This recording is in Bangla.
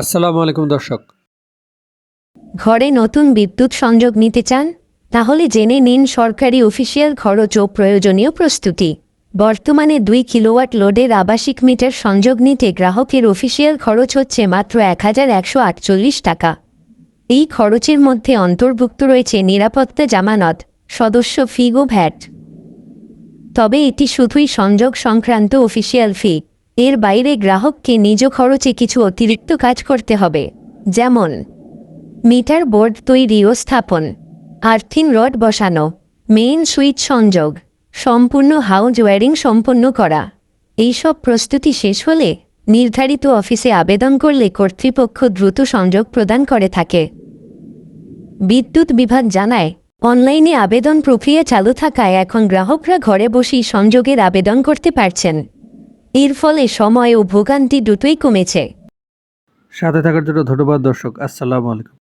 আসসালামু আলাইকুম দর্শক। ঘরে নতুন বিদ্যুৎ সংযোগ নিতে চান? তাহলে জেনে নিন সরকারি অফিসিয়াল খরচ ও প্রয়োজনীয় প্রস্তুতি। বর্তমানে দুই কিলোওয়াট লোডের আবাসিক মিটার সংযোগ নিতে গ্রাহকের অফিসিয়াল খরচ হচ্ছে মাত্র এক হাজার একশো আটচল্লিশ টাকা। এই খরচের মধ্যে অন্তর্ভুক্ত রয়েছে নিরাপত্তা জামানত, সদস্য ফি ও ভ্যাট। তবে এটি শুধুই সংযোগ সংক্রান্ত অফিসিয়াল ফি এর বাইরে গ্রাহককে নিজ খরচে কিছু অতিরিক্ত কাজ করতে হবে, যেমন মিটার বোর্ড তৈরি ও স্থাপন আর্থিন রড বসানো, মেইন সুইচ সংযোগ, সম্পূর্ণ হাউজ ওয়ারিং সম্পন্ন করা। এইসব প্রস্তুতি শেষ হলে নির্ধারিত অফিসে আবেদন করলে কর্তৃপক্ষ দ্রুত সংযোগ প্রদান করে থাকে। বিদ্যুৎ বিভাগ জানায়, অনলাইনে আবেদন প্রক্রিয়া চালু থাকায় এখন গ্রাহকরা ঘরে বসেই সংযোগের আবেদন করতে পারছেন। এর ফলে সময় ও ভোগান্তি দুটোই কমেছে। সাথে থাকার জন্য ধন্যবাদ দর্শক। আসসালাম আলাইকুম।